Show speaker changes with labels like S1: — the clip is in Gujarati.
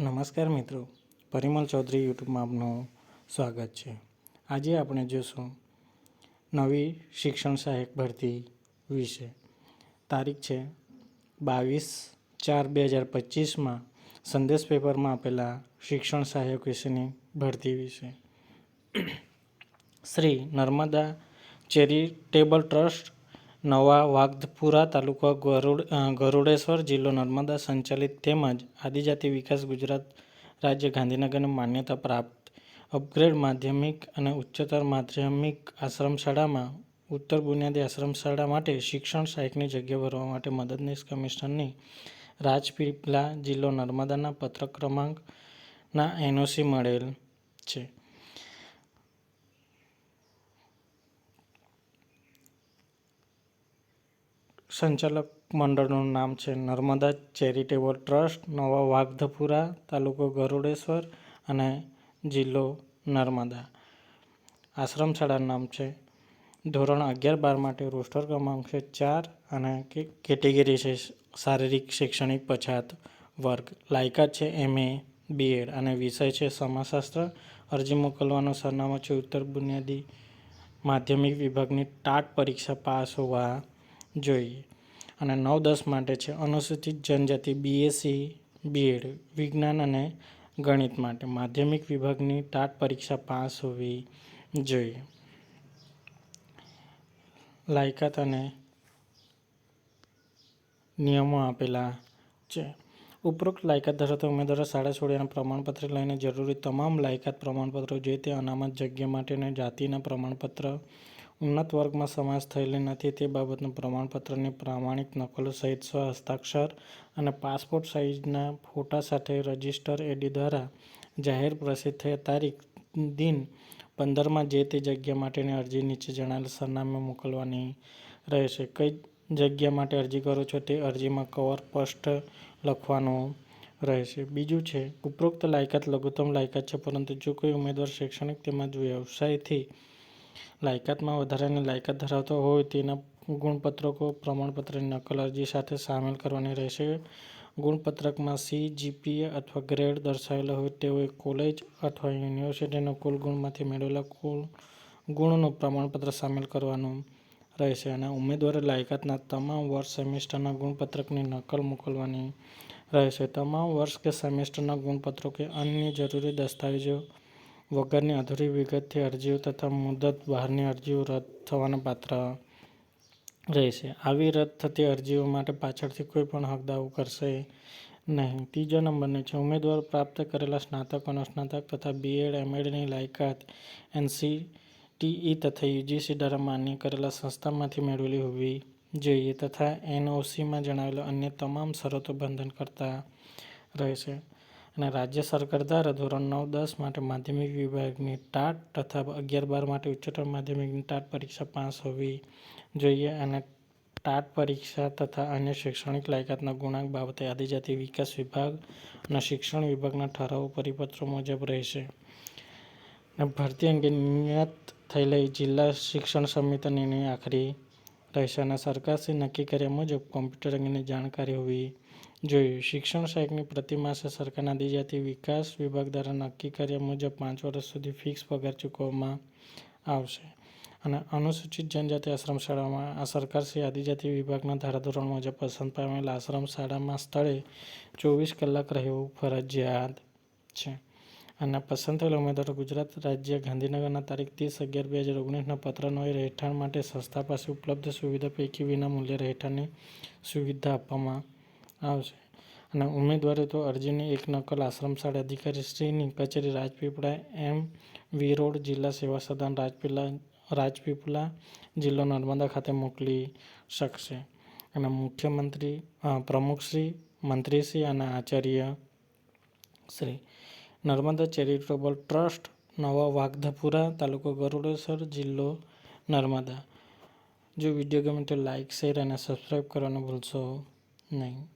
S1: નમસ્કાર મિત્રો. પરિમલ ચૌધરી યુટ્યુબમાં આપનું સ્વાગત છે. આજે આપણે જોઈશું નવી શિક્ષણ સહાયક ભરતી વિશે. તારીખ છે બાવીસ ચાર બે હજાર પચીસમાં સંદેશ પેપરમાં આપેલા શિક્ષણ સહાયક વિશેની ભરતી વિશે. શ્રી નર્મદા ચેરિટેબલ ટ્રસ્ટ નવા વાઘપુરા તાલુકા ગરુડ ગરુડેશ્વર જિલ્લો નર્મદા સંચાલિત તેમજ આદિજાતિ વિકાસ ગુજરાત રાજ્ય ગાંધીનગરને માન્યતા પ્રાપ્ત. અપગ્રેડ માધ્યમિક અને ઉચ્ચતર માધ્યમિક આશ્રમશાળામાં ઉત્તર બુનિયાદી આશ્રમ શાળા માટે શિક્ષણ સહાયકની જગ્યા ભરવા માટે મદદનીશ કમિશનરની રાજપીપલા જિલ્લો નર્મદાના પત્ર ક્રમાંકના એનઓસી મળેલ છે. સંચાલક મંડળનું નામ છે નર્મદા ચેરિટેબલ ટ્રસ્ટ, નવા વાઘધપુરા, તાલુકો ગરુડેશ્વર અને જિલ્લો નર્મદા. આશ્રમ શાળાનું નામ છે. ધોરણ અગિયાર બાર માટે રોસ્ટર ક્રમાંક છે ચાર અને કેટેગરી છે શારીરિક, શૈક્ષણિક, પછાત વર્ગ. લાયકાત છે એમએ બીએડ અને વિષય છે સમાજશાસ્ત્ર. અરજી મોકલવાનું સરનામું છે ઉત્તર બુનિયાદી માધ્યમિક વિભાગની ટાટ પરીક્ષા પાસ હોવા જોઈએ. અને નવ દસ માટે છે અનુસૂચિત જનજાતિ બીએસસી બીએડ વિજ્ઞાન અને ગણિત માટે. માધ્યમિક વિભાગની ટાટ પરીક્ષા પાસ હોવી જોઈએ. લાયકાત અને નિયમો આપેલા છે. ઉપરોક્ત લાયકાત ધરાવતા ઉમેદવારો શાળા છોડ્યાના પ્રમાણપત્ર લઈને જરૂરી તમામ લાયકાત પ્રમાણપત્રો જે તે અનામત જગ્યા માટેના જાતિના પ્રમાણપત્ર ઉન્નત વર્ગમાં સમાવેશ થયેલી નથી. તે બાબતનું પ્રમાણપત્રની પ્રામાણિક નકલો સહિત સ્વ હસ્તાક્ષર અને પાસપોર્ટ સાઇઝના ફોટા સાથે રજિસ્ટર એડી દ્વારા જાહેર પ્રસિદ્ધ થયા. તારીખ દિન પંદરમાં જે તે જગ્યા માટેની અરજી નીચે જણાવેલ સરનામે મોકલવાની રહેશે. કઈ જગ્યા માટે અરજી કરો છો તે અરજીમાં કવર સ્પષ્ટ લખવાનું રહેશે. બીજું છે, ઉપરોક્ત લાયકાત લઘુત્તમ લાયકાત છે, પરંતુ જો કોઈ ઉમેદવાર શૈક્ષણિક તેમજ વ્યવસાયથી લાયકાતમાં વધારાની લાયકાત ધરાવતો હોય તેના ગુણપત્રકો પ્રમાણપત્રની નકલ અરજી સાથે સામેલ કરવાની રહેશે. ગુણપત્રકમાં સી જીપીએ અથવા ગ્રેડ દર્શાવેલો હોય તેઓએ કોલેજ અથવા યુનિવર્સિટીના કુલ ગુણમાંથી મેળવેલા કુલ ગુણનું પ્રમાણપત્ર સામેલ કરવાનું રહેશે અને ઉમેદવારે લાયકાતના તમામ વર્ષ સેમેસ્ટરના ગુણપત્રકની નકલ મોકલવાની રહેશે. તમામ વર્ષ કે સેમેસ્ટરના ગુણપત્રો કે અન્ય જરૂરી દસ્તાવેજો વગરની અધૂરી વિગતથી અરજીઓ તથા મુદત બહારની અરજીઓ રદ થવાના પાત્ર રહેશે. આવી રદ થતી અરજીઓ માટે પાછળથી કોઈ પણ હક દાવો કરશે નહીં. ત્રીજો નંબરનો છે, ઉમેદવાર પ્રાપ્ત કરેલા સ્નાતક, અનુસ્નાતક તથા બીએડ એમએડની લાયકાત એનસીટીઈ તથા યુજીસી દ્વારા માન્ય કરેલા સંસ્થામાંથી મેળવેલી હોવી જોઈએ તથા એનઓસીમાં જણાવેલા અન્ય તમામ શરતો બંધન કરતા રહેશે. અને રાજ્ય સરકાર દ્વારા ધોરણ નવ દસ માટે માધ્યમિક વિભાગની ટાટ તથા અગિયાર બાર માટે ઉચ્ચતર માધ્યમિકની ટાટ પરીક્ષા પાસ હોવી જોઈએ અને ટાટ પરીક્ષા તથા અન્ય શૈક્ષણિક લાયકાતના ગુણાંક બાબતે આદિજાતિ વિકાસ વિભાગ અને શિક્ષણ વિભાગના ઠરાવો પરિપત્રો મુજબ રહેશે. અને ભરતી અંગે નિયત થયેલી જિલ્લા શિક્ષણ સમિતિની આખરી રહેશે અને સરકારશ્રી નક્કી કર્યા મુજબ કોમ્પ્યુટર અંગેની જાણકારી હોવી જોઈએ. શિક્ષણ સહાયકની પ્રતિ માસે સરકારના આદિજાતિ વિકાસ વિભાગ દ્વારા નક્કી કર્યા મુજબ પાંચ વર્ષ સુધી ફિક્સ પગાર ચૂકવવામાં આવશે. અને અનુસૂચિત જનજાતિ આશ્રમ શાળામાં આ સરકારશ્રી આદિજાતિ વિભાગના ધારાધોરણ મુજબ પસંદ પામેલ આશ્રમ શાળામાં સ્થળે ચોવીસ કલાક રહેવું ફરજિયાત છે. અને પસંદ થયેલા ઉમેદવારો ગુજરાત રાજ્ય ગાંધીનગરના તારીખ ત્રીસ અગિયાર બે હજાર ઓગણીસના પત્રનો રહેઠાણ માટે સંસ્થા પાસે ઉપલબ્ધ સુવિધા પૈકી વિના મૂલ્યે રહેઠાણની સુવિધા આપવામાં આવશે. અને ઉમેદવારે તો અરજીની એક નકલ આશ્રમ શાળા અધિકારી શ્રીની કચેરી રાજપીપળા એમ વી રોડ જિલ્લા સેવા સદન રાજપીલા રાજપીપળા જિલ્લો નર્મદા ખાતે મોકલી શકશે. અને મુખ્યમંત્રી પ્રમુખશ્રી, મંત્રીશ્રી અને આચાર્ય શ્રી નર્મદા ચેરિટેબલ ટ્રસ્ટ, નવા વાઘધપુરા, તાલુકો ગરુડેશ્વર જિલ્લો નર્મદા. જો વીડિયો ગમે તો લાઇક શેર અને સબસ્ક્રાઈબ કરવાનું ભૂલશો નહીં.